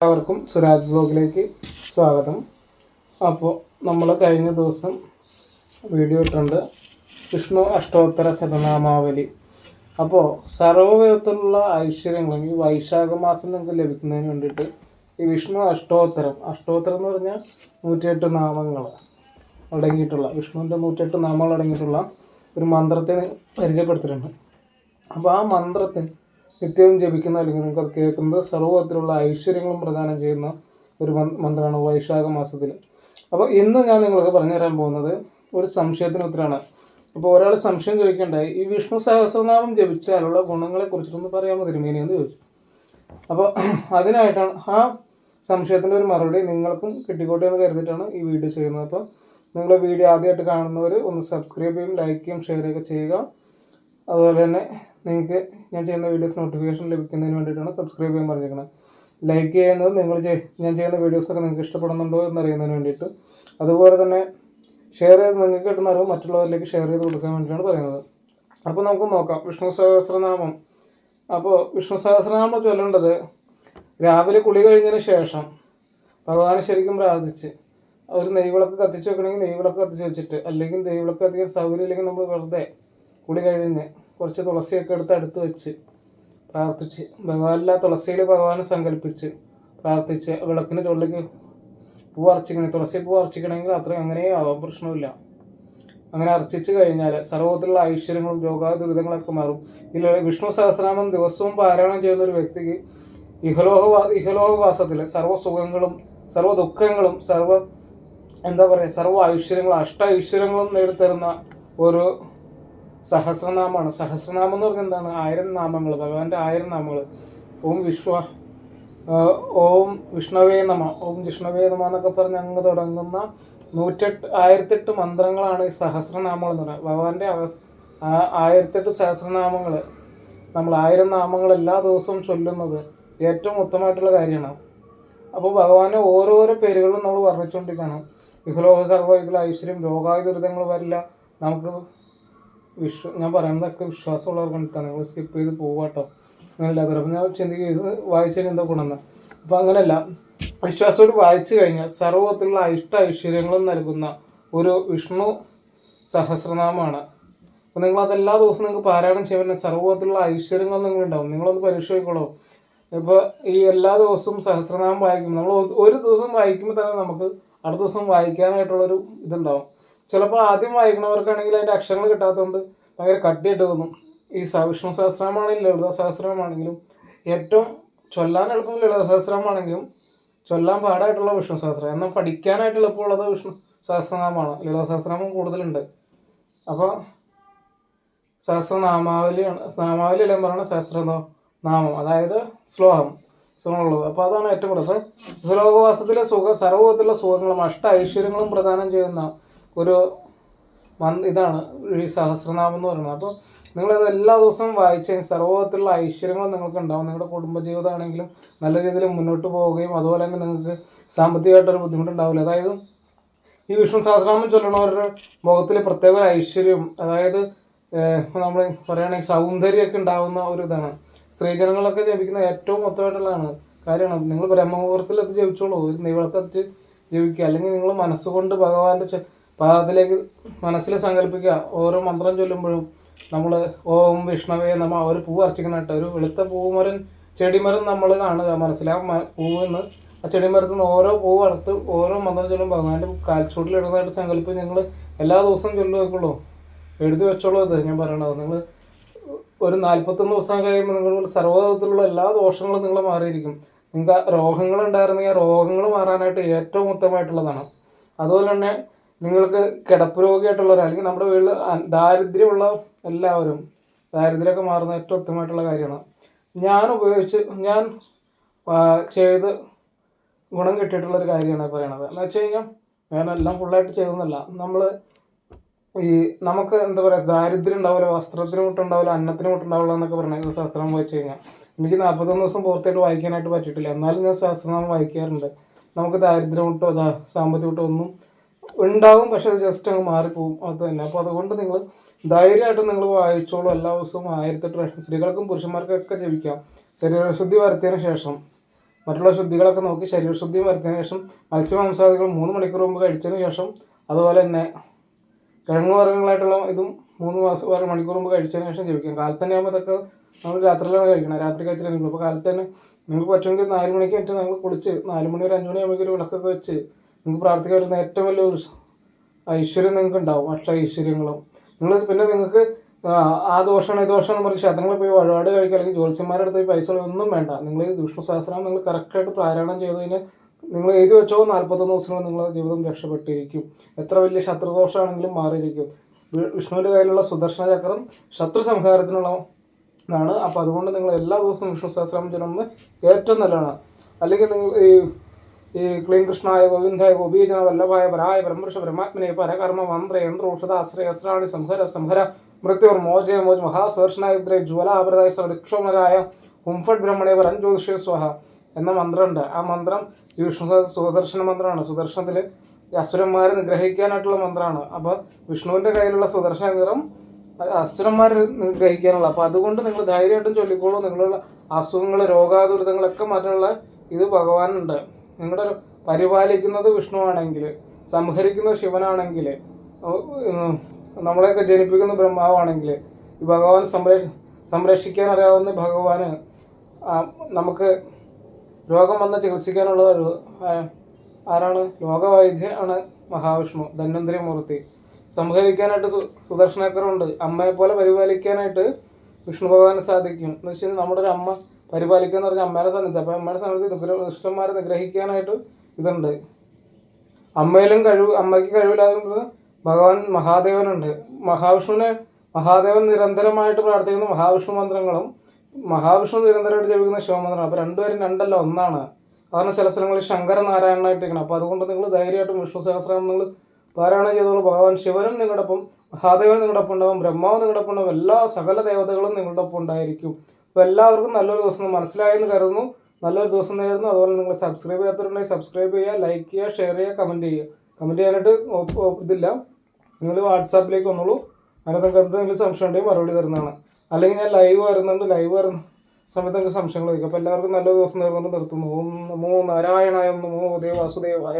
എല്ലാവർക്കും സുരാജ് ബ്ലോഗിലേക്ക് സ്വാഗതം. അപ്പോൾ നമ്മൾ കഴിഞ്ഞ ദിവസം വീഡിയോ ഇട്ടിട്ടുണ്ട്. വിഷ്ണു അഷ്ടോത്തര ശതനാമാവലി. അപ്പോൾ സർവവിധത്തിലുള്ള ഐശ്വര്യങ്ങളും ഈ വൈശാഖ മാസം നിങ്ങൾക്ക് ലഭിക്കുന്നതിന് വേണ്ടിയിട്ട് ഈ വിഷ്ണു അഷ്ടോത്തരം അഷ്ടോത്തരം എന്ന് പറഞ്ഞാൽ നൂറ്റിയെട്ട് നാമങ്ങൾ അടങ്ങിയിട്ടുള്ള വിഷ്ണുവിന്റെ നൂറ്റിയെട്ട് നാമങ്ങൾ അടങ്ങിയിട്ടുള്ള ഒരു മന്ത്രത്തെ പരിചയപ്പെടുത്തിയിട്ടുണ്ട്. അപ്പോൾ ആ മന്ത്രത്തെ നിത്യവും ജപിക്കുന്ന അല്ലെങ്കിൽ നിങ്ങൾക്ക് കേൾക്കുന്നത് സർവത്തിലുള്ള ഐശ്വര്യങ്ങളും പ്രദാനം ചെയ്യുന്ന ഒരു മന്ത്രമാണ് വൈശാഖ മാസത്തിൽ. അപ്പോൾ ഇന്ന് ഞാൻ നിങ്ങൾക്ക് പറഞ്ഞു തരാൻ പോകുന്നത് ഒരു സംശയത്തിന് ഉത്തരമാണ്. അപ്പോൾ ഒരാൾ സംശയം ചോദിക്കേണ്ടായി ഈ വിഷ്ണു സഹസ്രനാമം ജപിച്ചാലുള്ള ഗുണങ്ങളെ കുറിച്ചിട്ടൊന്ന് പറയാമോ തിരുമേനി എന്ന് ചോദിച്ചു. അപ്പോൾ അതിനായിട്ടാണ് ആ സംശയത്തിന്റെ ഒരു മറുപടി നിങ്ങൾക്കും കിട്ടിക്കോട്ടെ എന്ന് കരുതിയിട്ടാണ് ഈ വീഡിയോ ചെയ്യുന്നത്. അപ്പോൾ നിങ്ങൾ വീഡിയോ ആദ്യമായിട്ട് കാണുന്നവർ ഒന്ന് സബ്സ്ക്രൈബ് ചെയ്യും ലൈക്ക് ചെയ്യും ഷെയർ ഒക്കെ ചെയ്യുക. അതുപോലെ തന്നെ നിങ്ങൾക്ക് ഞാൻ ചെയ്യുന്ന വീഡിയോസ് നോട്ടിഫിക്കേഷൻ ലഭിക്കുന്നതിന് വേണ്ടിയിട്ടാണ് സബ്സ്ക്രൈബ് ചെയ്യാൻ പറഞ്ഞിരിക്കുന്നത്. ലൈക്ക് ചെയ്യുന്നത് നിങ്ങൾ ഞാൻ ചെയ്യുന്ന വീഡിയോസൊക്കെ നിങ്ങൾക്ക് ഇഷ്ടപ്പെടുന്നുണ്ടോ എന്നറിയുന്നതിന് വേണ്ടിയിട്ട്. അതുപോലെ തന്നെ ഷെയർ ചെയ്ത് നിങ്ങൾക്ക് കിട്ടുന്ന അറിവ് മറ്റുള്ളവരിലേക്ക് ഷെയർ ചെയ്ത് കൊടുക്കാൻ വേണ്ടിയിട്ടാണ് പറയുന്നത്. അപ്പോൾ നമുക്ക് നോക്കാം. വിഷ്ണു സഹസ്രനാമം. അപ്പോൾ വിഷ്ണു സഹസ്രനാമം ചൊല്ലേണ്ടത് രാവിലെ കുളി കഴിഞ്ഞതിന് ശേഷം ഭഗവാനെ ശരിക്കും പ്രാർത്ഥിച്ച് ഒരു നെയ്വിളക്ക് കത്തിച്ച് വെക്കണമെങ്കിൽ നെയ്വിളക്ക് കത്തിച്ച് വെച്ചിട്ട് അല്ലെങ്കിൽ നെയ്വിളക്ക് കത്തിക്കാൻ സൗകര്യം ഇല്ലെങ്കിൽ നമ്മൾ വെറുതെ കുളി കഴിഞ്ഞ് കുറച്ച് തുളസിയൊക്കെ എടുത്ത് അടുത്ത് വെച്ച് പ്രാർത്ഥിച്ച് ഭഗവാനില്ല തുളസിയിൽ ഭഗവാനെ സങ്കല്പിച്ച് പ്രാർത്ഥിച്ച് വിളക്കിന് ചുള്ളിക്ക് പൂ അർച്ചിക്കണേ. തുളസി പൂ അർച്ചിക്കണമെങ്കിൽ അത്രയും അങ്ങനെ ആവാം പ്രശ്നമില്ല അങ്ങനെ അർച്ചിച്ച് കഴിഞ്ഞാൽ സർവത്തിലുള്ള ഐശ്വര്യങ്ങളും രോഗ ദുരിതങ്ങളൊക്കെ മാറും. ഇതിൽ വിഷ്ണു സഹസ്രനാമം ദിവസവും പാരായണം ചെയ്യുന്ന ഒരു വ്യക്തിക്ക് ഇഹലോക ഇഹലോഹവാസത്തിൽ സർവ സുഖങ്ങളും സർവ ദുഃഖങ്ങളും സർവ എന്താ പറയുക സർവ ഐശ്വര്യങ്ങളും അഷ്ട ഐശ്വര്യങ്ങളും നേടിത്തരുന്ന ഒരു സഹസ്രനാമമാണ് സഹസ്രനാമം എന്ന് പറഞ്ഞാൽ എന്താണ്? ആയിരം നാമങ്ങൾ. ഭഗവാന്റെ ആയിരം നാമങ്ങൾ. ഓം വിശ്വ ഓം വിഷ്ണവേ നമ. ഓം വിഷ്ണവേ നമ എന്നൊക്കെ പറഞ്ഞ് അങ്ങ് തുടങ്ങുന്ന നൂറ്റെട്ട് ആയിരത്തെട്ട് മന്ത്രങ്ങളാണ് ഈ സഹസ്രനാമങ്ങൾ എന്ന് പറയുന്നത്. ഭഗവാന്റെ ആയിരത്തെട്ട് സഹസ്രനാമങ്ങൾ. നമ്മൾ ആയിരം നാമങ്ങൾ എല്ലാ ദിവസവും ചൊല്ലുന്നത് ഏറ്റവും ഉത്തമമായിട്ടുള്ള കാര്യമാണ്. അപ്പോൾ ഭഗവാന്റെ ഓരോരോ പേരുകളും നമ്മൾ വർണിച്ചുകൊണ്ടിരിക്കണം ഇഹലോക സർവ ഇതിൽ ഐശ്വര്യം രോഗായ ദുരിതങ്ങൾ വരില്ല. നമുക്ക് വിശ്വ ഞാൻ പറയുന്നതൊക്കെ വിശ്വാസമുള്ളവർ കണ്ടിട്ടാണ്. നിങ്ങൾ സ്കിപ്പ് ചെയ്ത് പോവാട്ടോ. അങ്ങനെയല്ലാതെ അപ്പം ഞാൻ ചിന്തിക്കുക ഇത് വായിച്ചതിന് എന്താ ഗുണമെന്ന് അപ്പം അങ്ങനെയല്ല വിശ്വാസത്തോട് വായിച്ചു കഴിഞ്ഞാൽ സർവത്തിലുള്ള ഇഷ്ട ഐശ്വര്യങ്ങളും നൽകുന്ന ഒരു വിഷ്ണു സഹസ്രനാമമാണ്. അപ്പോൾ നിങ്ങൾ അതെല്ലാ ദിവസവും നിങ്ങൾക്ക് പാരായണം ചെയ്യാൻ സർവത്തിലുള്ള ഐശ്വര്യങ്ങൾ നിങ്ങളുണ്ടാവും. നിങ്ങളൊന്ന് പരിശോധിക്കോളൂ ഇപ്പോൾ ഈ എല്ലാ ദിവസവും സഹസ്രനാമം വായിക്കും നമ്മൾ ഒരു ദിവസം വായിക്കുമ്പോൾ തന്നെ നമുക്ക് അടുത്ത ദിവസം വായിക്കാനായിട്ടുള്ളൊരു ഇതുണ്ടാവും. ചിലപ്പോൾ ആദ്യം വായിക്കുന്നവർക്കാണെങ്കിൽ അതിന്റെ അക്ഷരങ്ങൾ കിട്ടാത്തതുകൊണ്ട് ഭയങ്കര കട്ടിയിട്ട് തോന്നും. ഈ സവിഷ്ണു വിഷ്ണു സഹസ്രമാണെങ്കിലും ലളിത സഹസ്രമാണെങ്കിലും ഏറ്റവും ചൊല്ലാൻ എളുപ്പം ലളിത സഹസ്രമാണെങ്കിലും ചൊല്ലാൻ പാടായിട്ടുള്ള വിഷ്ണു സഹസ്രം എന്നാൽ പഠിക്കാനായിട്ട് എളുപ്പമുള്ളത് വിഷ്ണു സഹസ്രനാമമാണ്. ലളിത സഹസ്രനാമം കൂടുതലുണ്ട്. അപ്പോൾ സഹസ്രനാമാവലിയാണ് നാമാവലി എല്ലാം പറയുന്നത് സഹസ്ര നാമം അതായത് ശ്ലോകം. ശ്ലോകമുള്ളത്. അപ്പോൾ അതാണ് ഏറ്റവും കൂടുതൽ. അപ്പോൾ ഭൂലോകവാസത്തിലെ സുഖ സർവത്തിലുള്ള സുഖങ്ങളും അഷ്ട ഐശ്വര്യങ്ങളും പ്രദാനം ചെയ്യുന്ന ഒരു ഇതാണ് ഈ സഹസ്രനാമം എന്ന് പറയുന്നത്. അപ്പോൾ നിങ്ങളത് എല്ലാ ദിവസവും വായിച്ച കഴിഞ്ഞാൽ സർവത്തിലുള്ള ഐശ്വര്യങ്ങൾ നിങ്ങൾക്ക് ഉണ്ടാവും നിങ്ങളുടെ കുടുംബജീവിതമാണെങ്കിലും നല്ല രീതിയിൽ മുന്നോട്ട് പോവുകയും അതുപോലെ തന്നെ നിങ്ങൾക്ക് സാമ്പത്തികമായിട്ടൊരു ബുദ്ധിമുട്ടുണ്ടാവില്ല. അതായത് ഈ വിഷ്ണു സഹസ്രനാമം ചൊല്ലണവരുടെ മുഖത്തിൽ പ്രത്യേക ഒരു ഐശ്വര്യം അതായത് നമ്മൾ പറയുകയാണെങ്കിൽ സൗന്ദര്യമൊക്കെ ഉണ്ടാവുന്ന ഒരു ഇതാണ്. സ്ത്രീജനങ്ങളൊക്കെ ജപിക്കുന്ന ഏറ്റവും മൊത്തമായിട്ടുള്ളതാണ് കാര്യമാണ്. നിങ്ങൾ ബ്രഹ്മമുഹൂർത്തത്തിൽ അത് ജപിച്ചോളൂ. ഒരു നെയ്വിളക്ക് കത്തിച്ച് ജപിക്കുക. അല്ലെങ്കിൽ നിങ്ങൾ മനസ്സുകൊണ്ട് ഭഗവാന്റെ ചെ- അതിലേക്ക് മനസ്സിൽ സങ്കല്പിക്കുക. ഓരോ മന്ത്രം ചൊല്ലുമ്പോഴും നമ്മൾ ഓം വിഷ്ണവേ നമ്മ ഒരു പൂവ് അർച്ചിക്കണായിട്ട് ഒരു വെളുത്ത പൂമരം ചെടിമരം നമ്മൾ കാണുക. മനസ്സിൽ ആ മ- പൂവെന്ന്. ആ ചെടിമരത്തിൽ നിന്ന് ഓരോ പൂവ് വളർത്ത് ഓരോ മന്ത്രം ചൊല്ലുമ്പോൾ ഭഗവാന്റെ കാൽച്ചൂട്ടിൽ ഇടുന്നതായിട്ട് സങ്കല്പം നിങ്ങൾ എല്ലാ ദിവസവും ചൊല്ലു വെക്കുള്ളൂ എഴുതി വെച്ചോളൂ അത് ഞാൻ പറയണത്. നിങ്ങൾ ഒരു നാൽപ്പത്തൊന്ന് ദിവസം കഴിയുമ്പോൾ നിങ്ങൾ സർവതത്തിലുള്ള എല്ലാ ദോഷങ്ങളും നിങ്ങൾ മാറിയിരിക്കും. നിങ്ങൾക്ക് രോഗങ്ങൾ ഉണ്ടായിരുന്നെങ്കിൽ ആ രോഗങ്ങൾ മാറാനായിട്ട് ഏറ്റവും ഉത്തമമായിട്ടുള്ളതാണ്. അതുപോലെ തന്നെ നിങ്ങൾക്ക് കിടപ്പ് രോഗിയായിട്ടുള്ളവർ അല്ലെങ്കിൽ നമ്മുടെ വീട്ടിൽ ദാരിദ്ര്യമുള്ള എല്ലാവരും ദാരിദ്ര്യമൊക്കെ മാറുന്ന ഏറ്റവും ഉത്തമമായിട്ടുള്ള കാര്യമാണ്. ഞാൻ ഉപയോഗിച്ച് ഞാൻ ചെയ്ത് ഗുണം കിട്ടിയിട്ടുള്ള ഒരു കാര്യമാണ് പറയണത്. എന്ന് വെച്ച് കഴിഞ്ഞാൽ ഞാനെല്ലാം ഫുള്ളായിട്ട് ചെയ്തെന്നല്ല നമ്മൾ ഈ നമുക്ക് എന്താ പറയുക ദാരിദ്ര്യം ഉണ്ടാവില്ല വസ്ത്രത്തിന് മുട്ടുണ്ടാവില്ല അന്നത്തിന് മുട്ടുണ്ടാവില്ല എന്നൊക്കെ പറഞ്ഞ ശാസ്ത്രം വായിച്ചു കഴിഞ്ഞാൽ എനിക്ക് നാൽപ്പത്തൊന്ന് ദിവസം പൂർത്തിയായിട്ട് വായിക്കാനായിട്ട് പറ്റിയിട്ടില്ല. എന്നാലും ഞാൻ ശാസ്ത്രനാമം വായിക്കാറുണ്ട്. നമുക്ക് ദാരിദ്ര്യം മുട്ടോ സാമ്പത്തിക മുട്ടോ ഒന്നും ഉണ്ടാവും പക്ഷെ അത് ജസ്റ്റ് അങ്ങ് മാറിപ്പോവും. അത് തന്നെ. അപ്പോൾ അതുകൊണ്ട് നിങ്ങൾ ധൈര്യമായിട്ട് നിങ്ങൾ വായിച്ചോളൂ. എല്ലാ ദിവസവും ആയിരത്തെട്ട് പ്രാവശ്യം സ്ത്രീകൾക്കും പുരുഷന്മാർക്കൊക്കെ ജപിക്കാം ശരീരശുദ്ധി വരുത്തിയതിന് ശേഷം മറ്റുള്ള ശുദ്ധികളൊക്കെ നോക്കി ശരീരശുദ്ധി വരുത്തിയതിനു ശേഷം മത്സ്യമാംസാദികൾ മൂന്ന് മണിക്കൂർ മുമ്പ് കഴിച്ചതിന് ശേഷം അതുപോലെ തന്നെ കിഴങ്ങ് വർഗങ്ങളായിട്ടുള്ള ഇതും മൂന്ന് മാസം വേറെ മണിക്കൂർ മുമ്പ് കഴിച്ചതിന് ശേഷം ജപിക്കാം കാലത്ത് തന്നെ ആകുമ്പോൾ ഇതൊക്കെ നമ്മൾ രാത്രിയിലാണ് കഴിക്കണം. രാത്രി കഴിച്ചിട്ട് അപ്പോൾ കാലത്ത് തന്നെ നിങ്ങൾക്ക് പറ്റുമെങ്കിൽ നാല് മണിക്ക് പറ്റും. നിങ്ങൾ കുളിച്ച് നാല് മണി ഒരു അഞ്ച് മണി ഒരു വിളക്കൊക്കെ വെച്ച് നിങ്ങൾക്ക് പ്രാർത്ഥിക്കാൻ വരുന്ന ഏറ്റവും വലിയ ഒരു ഐശ്വര്യം നിങ്ങൾക്ക് ഉണ്ടാവും അഷ്ട ഐശ്വര്യങ്ങളും. നിങ്ങൾ പിന്നെ നിങ്ങൾക്ക് ആ, ദോഷമാണ് ഈ ദോഷമാണ് പറഞ്ഞ് ക്ഷേത്രങ്ങളിൽ പോയി വഴിപാട് കഴിക്കുക അല്ലെങ്കിൽ ജ്യോത്സ്യന്മാരുടെ അടുത്ത് പോയി പൈസ ഒന്നും വേണ്ട. നിങ്ങൾ ഈ വിഷ്ണു സഹസ്രം നിങ്ങൾ കറക്റ്റായിട്ട് പാരായണം ചെയ്ത് കഴിഞ്ഞാൽ നിങ്ങൾ എഴുതി വെച്ചോ നാൽപ്പത്തൊന്ന് ദിവസങ്ങൾ നിങ്ങളുടെ ജീവിതം രക്ഷപ്പെട്ടിരിക്കും. എത്ര വലിയ ശത്രുദോഷമാണെങ്കിലും മാറിയിരിക്കും. വിഷ്ണുവിന്റെ കയ്യിലുള്ള സുദർശന ചക്രം ശത്രു സംഹാരത്തിനുള്ള ഇതാണ് അപ്പോൾ അതുകൊണ്ട് നിങ്ങൾ എല്ലാ ദിവസവും വിഷ്ണു സഹസ്രം ചൊല്ലുന്നത് ഏറ്റവും നല്ലതാണ്. അല്ലെങ്കിൽ നിങ്ങൾ ഈ ഈ ക്ലീം കൃഷ്ണായ ഗോവിന്ദായ ഗോപീജന വല്ലഭായ പരായ ബ്രഹ്മർഷ ബ്രഹ്മാത്മനെ പരകർമ്മ മന്ത്ര യന്ത്ര ഔഷധ ആശ്രയ അസ്രാണി സംഹര സംഹര മൃത്യുർ മോചയ മോജ് മഹാസ്വർഷനായുദ്രേ ജ്വലാപരതായ ശ്രദിക്ഷോമരായ ഹുംഫഡ് ബ്രഹ്മണേ വരൻ ജ്യോതിഷേ സ്വഹ എന്ന മന്ത്രമുണ്ട്. ആ മന്ത്രം ഈ വിഷ്ണു സുദർശന മന്ത്രമാണ്. സുദർശനത്തിൽ അസുരന്മാരെ നിഗ്രഹിക്കാനായിട്ടുള്ള മന്ത്രമാണ്. അപ്പോൾ വിഷ്ണുവിന്റെ കയ്യിലുള്ള സുദർശന നിറം അസുരന്മാരെ നിഗ്രഹിക്കാനുള്ള. അപ്പോൾ അതുകൊണ്ട് നിങ്ങൾ ധൈര്യമായിട്ടും ചൊല്ലിക്കോളൂ. നിങ്ങളുള്ള അസുഖങ്ങൾ രോഗാതുരിതങ്ങളൊക്കെ മാറ്റാനുള്ള ഇത് ഭഗവാനുണ്ട്. നിങ്ങളുടെ പരിപാലിക്കുന്നത് വിഷ്ണുവാണെങ്കിൽ സംഹരിക്കുന്നത് ശിവനാണെങ്കിൽ നമ്മളെയൊക്കെ ജനിപ്പിക്കുന്ന ബ്രഹ്മാവാണെങ്കിൽ ഈ ഭഗവാൻ സംരക്ഷ സംരക്ഷിക്കാൻ അറിയാവുന്ന ഭഗവാന് നമുക്ക് രോഗം വന്ന് ചികിത്സിക്കാനുള്ള ഒരു ആരാണ്? ലോകവൈദ്യനാണ് മഹാവിഷ്ണു ധന്വന്തരി മൂർത്തി സംഹരിക്കാനായിട്ട് സു സുദർശനക്കരമുണ്ട് അമ്മയെ പോലെ പരിപാലിക്കാനായിട്ട് വിഷ്ണു ഭഗവാന് സാധിക്കും. എന്ന് വെച്ചാൽ നമ്മുടെ ഒരു അമ്മ പരിപാലിക്കുക എന്ന് പറഞ്ഞാൽ അമ്മയുടെ സാന്നിധ്യം അപ്പോൾ അമ്മയുടെ സാന്നിധ്യം ദുഷ്ടന്മാരെ നിഗ്രഹിക്കാനായിട്ട് ഇതുണ്ട്. അമ്മയിലും കഴിവ് അമ്മയ്ക്ക് കഴിവില്ലാതെ ഭഗവാൻ മഹാദേവനുണ്ട്. മഹാവിഷ്ണുവിനെ മഹാദേവൻ നിരന്തരമായിട്ട് പ്രാർത്ഥിക്കുന്ന മഹാവിഷ്ണു മന്ത്രങ്ങളും മഹാവിഷ്ണു നിരന്തരമായിട്ട് ജപിക്കുന്ന ശിവമന്ത്രം അപ്പോൾ രണ്ടുപേരും രണ്ടല്ല ഒന്നാണ്. കാരണം ചില സ്ഥലങ്ങളിൽ ശങ്കരനാരായണനായിട്ടിരിക്കണം അപ്പോൾ അതുകൊണ്ട് നിങ്ങൾ ധൈര്യമായിട്ടും വിഷ്ണു സഹസ്രം നിങ്ങൾ പാരായണം ചെയ്തോളൂ. ഭഗവാൻ ശിവനും നിങ്ങളുടെ ഒപ്പം മഹാദേവനും നിങ്ങളുടെ ഒപ്പം ഉണ്ടാവും ബ്രഹ്മാവ് നിങ്ങളുടെ ഒപ്പം ഉണ്ടാവും എല്ലാ സകല ദേവതകളും നിങ്ങളുടെ ഒപ്പം ഉണ്ടായിരിക്കും. അപ്പോൾ എല്ലാവർക്കും നല്ലൊരു ദിവസം മനസ്സിലായെന്ന് കരുതുന്നു. നല്ലൊരു ദിവസം നേരുന്നു. അതുപോലെ നിങ്ങൾ സബ്സ്ക്രൈബ് ചെയ്യാത്തവരുണ്ടെങ്കിൽ സബ്സ്ക്രൈബ് ചെയ്യുക ലൈക്ക് ചെയ്യുക ഷെയർ ചെയ്യുക കമന്റ് ചെയ്യുക. കമന്റ് ചെയ്യാനായിട്ട് ഇതില്ല. നിങ്ങൾ വാട്സാപ്പിലേക്ക് വന്നോളൂ. അങ്ങനെ നിങ്ങൾക്ക് എന്തെങ്കിലും സംശയം ഉണ്ടെങ്കിൽ മറുപടി തരുന്നതാണ്. അല്ലെങ്കിൽ ഞാൻ ലൈവ് വരുന്നുണ്ട്. ലൈവ് വരുന്ന സമയത്ത് നിങ്ങൾക്ക് സംശയങ്ങൾ ചോദിക്കും. അപ്പോൾ എല്ലാവർക്കും നല്ലൊരു ദിവസം നേർന്നുകൊണ്ട് നിർത്തുന്നു. ഓം നമോ നാരായണായ നമോ ദേവാസുദേവായ.